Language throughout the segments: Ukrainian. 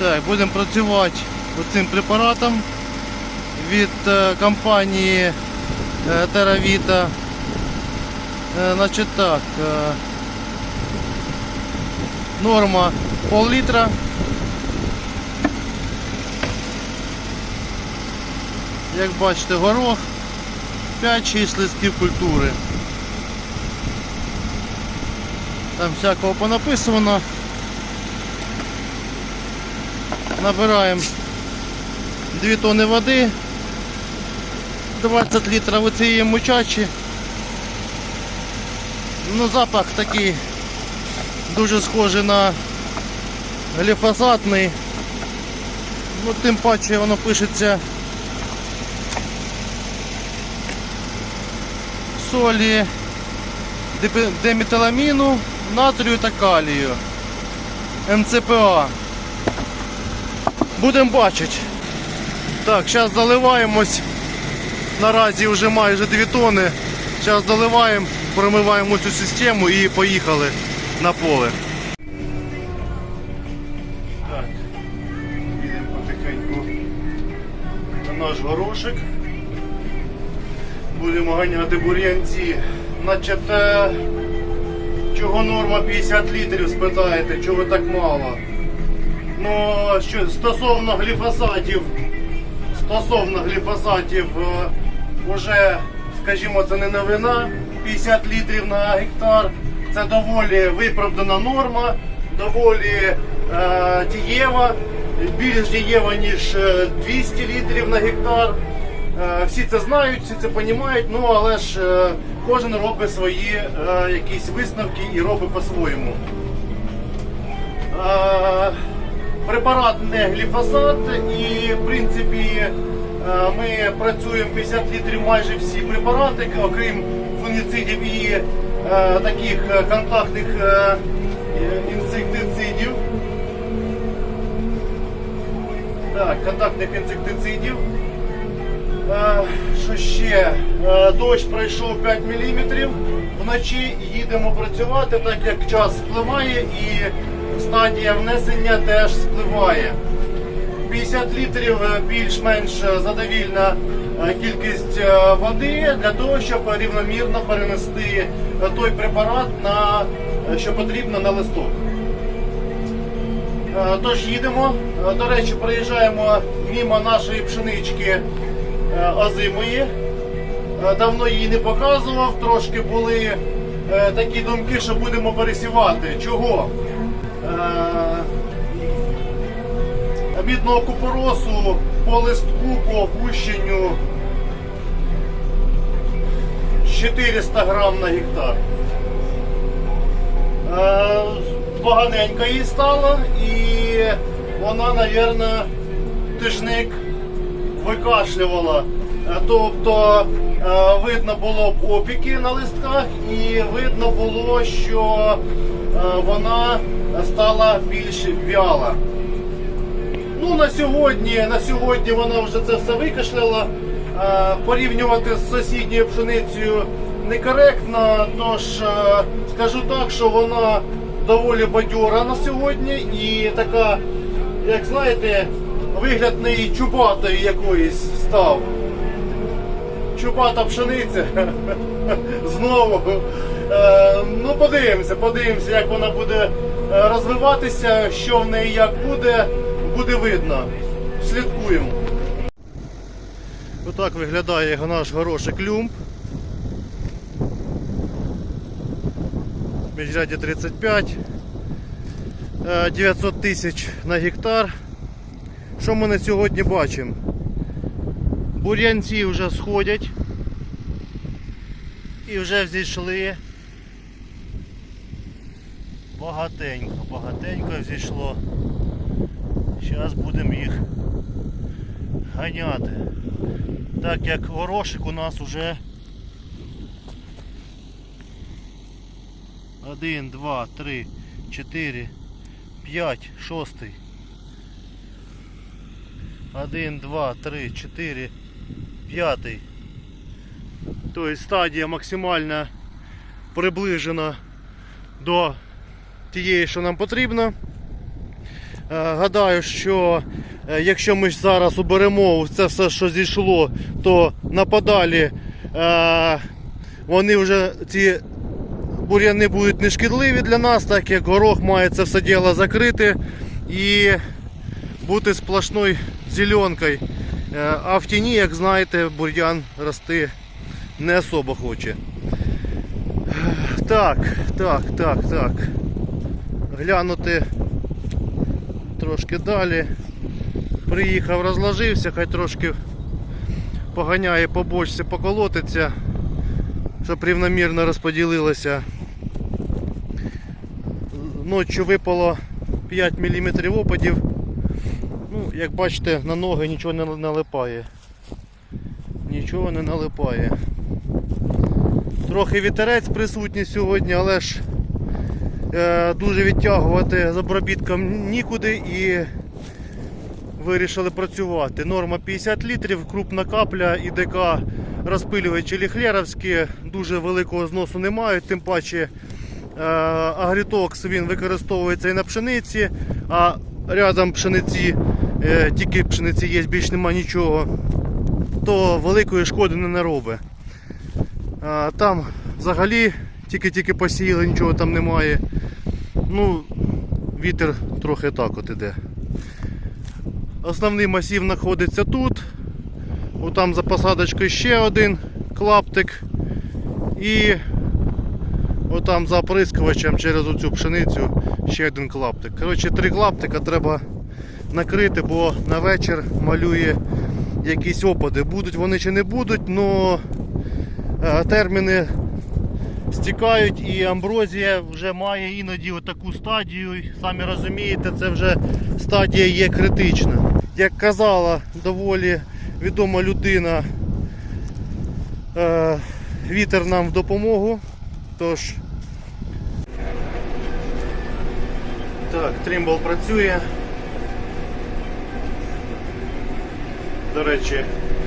Так, будемо працювати цим препаратом від е, компанії е, TerraVita. Е, Значить так, норма пол-літра. Як бачите, горох 5-6 листків культури. Там всякого понаписано. Набираємо 2 тони води, 20 літрів оцієї мучачі. Ну, запах такий дуже схожий на гліфосатний. Ну, тим паче воно пишеться солі, деметиламіну, натрію та калію. МЦПА. Будемо бачити. Так, зараз заливаємось. Наразі вже майже 2 тони. Зараз доливаємо, промиваємо цю систему і поїхали на поле. Так, їдемо потихеньку на наш горошик. Будемо ганяти бур'янці. Значить, чого норма 50 літрів, спитаєте, чого так мало? Ну, що стосовно гліфосатів, стосовно гліфосатів, е, уже, скажімо, це не новина. 50 літрів на гектар. Це доволі виправдана норма, доволі е, дієва, більш дієва, ніж е, 200 літрів на гектар. Е, всі це знають, всі це розуміють, ну але ж е, кожен робить свої е, якісь висновки і робить по-своєму. Е, Препарат не гліфосат і в принципі е, ми працюємо 50 літрів майже всі препарати, окрім фунгіцидів і е, таких е, контактних інсектицидів. Так, контактних інсектицидів. Що ще? Дощ пройшов 5 мм. Вночі їдемо працювати, так як час спливає і стадія внесення теж спливає. 50 літрів е, більш-менш задовільна е, кількість е, води для того, щоб рівномірно перенести е, той препарат, на, е, що потрібно на листок. Е, Тож їдемо. Е, До речі, проїжджаємо мимо нашої пшенички е, озимої. Е, Давно її не показував, трошки були е, такі думки, що будемо пересівати. Чого? Е, Мідного купоросу по листку, по опущенню 400 грам на гектар. Е, Поганенько їй стало і вона, мабуть, тижник викашлювала. Е, Тобто е, видно було опіки на листках і видно було, що е, вона стала більш вяла. Ну, на сьогодні, на сьогодні вона вже це все викашляла. Е, Порівнювати з сусідньою пшеницею некоректно, тож е, скажу так, що вона доволі бадьора на сьогодні і така, як знаєте, вигляд неї чубатої якоїсь став. Чубата пшениця. Знову. Е, ну, подивимося, подивимося, як вона буде розвиватися, що в неї як буде, буде видно. Слідкуємо. Отак виглядає наш горошик люмб. Міжряді 35. Е, 900 тисяч на гектар. Що ми на сьогодні бачимо? Бур'янці вже сходять і вже зійшли. Багатенько, багатенько зійшло. Зараз будемо їх ганяти. Так як горошик у нас уже один, два, три, чотири, п'ять, шостий. Один, два, три, чотири, п'ятий. Тобто стадія максимально приближена до тієї, що нам потрібно. гадаю, що е, якщо ми зараз уберемо це все, що зійшло, то на подалі е, вони вже ці бур'яни будуть не шкідливі для нас, так як горох має це все діло закрити і бути сплошною зеленкою. Е, А в тіні, як знаєте, бур'ян рости не особо хоче. Так, так, так, так. Глянути трошки далі. Приїхав, розложився, хай трошки поганяє по бочці, поколотиться, щоб рівномірно розподілилося. Ночі випало 5 мм опадів. Ну, як бачите, на ноги нічого не налипає. Нічого не налипає. Трохи вітерець присутній сьогодні, але ж дуже відтягувати з обробітком нікуди і вирішили працювати. Норма 50 літрів, крупна капля і ДК розпилювачі ліхлєровські, дуже великого зносу не мають, тим паче е, агрітокс він використовується і на пшениці, а рядом пшениці, е, тільки пшениці є, більш нема нічого, то великої шкоди не наробить. Там взагалі тільки-тільки посіяли, нічого там немає. Ну, вітер трохи так от іде. Основний масів знаходиться тут. Отам за посадочкою ще один клаптик. І отам за оприскувачем через оцю пшеницю ще один клаптик. Коротше, три клаптика треба накрити, бо на вечір малює якісь опади. Будуть вони чи не будуть, але терміни стікають і амброзія вже має іноді таку стадію. Самі розумієте, це вже стадія є критична. Як казала доволі відома людина, е, вітер нам в допомогу. Тож так, тримбл працює. До речі,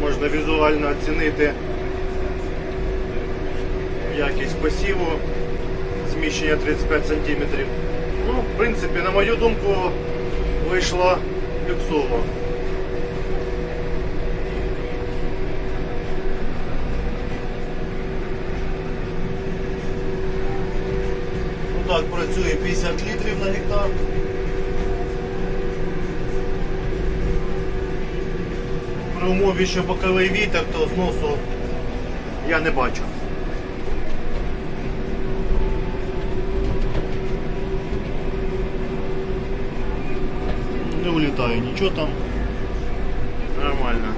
можна візуально оцінити якість посіву, зміщення 35 см. Ну, в принципі, на мою думку, вийшло люксово. Ну так, працює 50 літрів на гектар. При умові, що боковий вітер, то зносу я не бачу. не улітає нічого там. Нормально.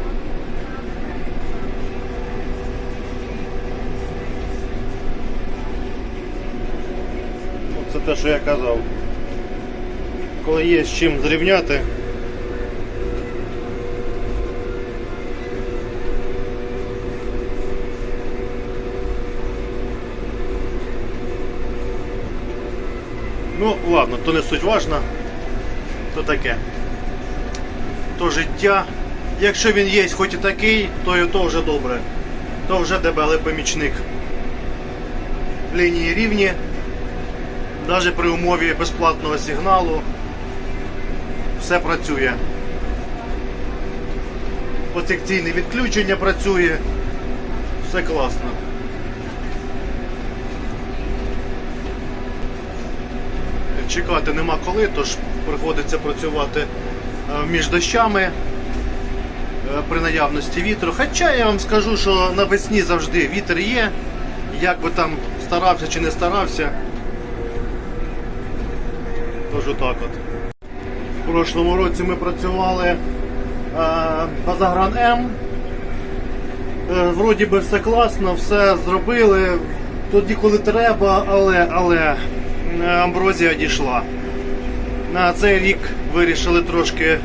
Це те, що я казав. Коли є з чим зрівняти. Ну, ладно, то не суть важно то таке. То життя. Якщо він є хоч і такий, то і то вже добре. То вже дебелий помічник. Лінії рівні. Навіть при умові безплатного сигналу все працює. Посекційне відключення працює. Все класно. Чекати нема коли, тож приходиться працювати між дощами е, при наявності вітру. Хоча я вам скажу, що навесні завжди вітер є, як би там старався чи не старався. Тож отак от. В прошлому році ми працювали е, Базагран М. Е, Вроді би все класно, все зробили. Тоді, коли треба, але, але е, амброзія дійшла. На цей рік вирішили трошки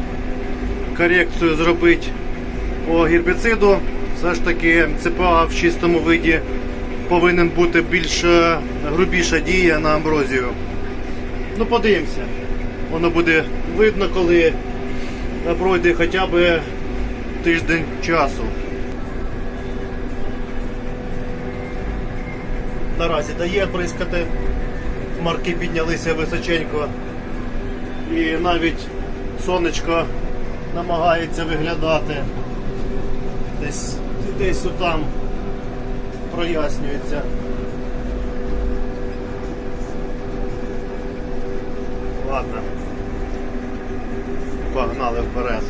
корекцію зробити по гербіциду. Все ж таки ЦПА в чистому виді повинен бути більш е, грубіша дія на амброзію. Ну подивимося. Воно буде видно, коли пройде хоча б тиждень часу. Наразі дає бризкати. Марки піднялися височенько. І навіть сонечко намагається виглядати. Десь, десь отам прояснюється. Ладно. Погнали вперед.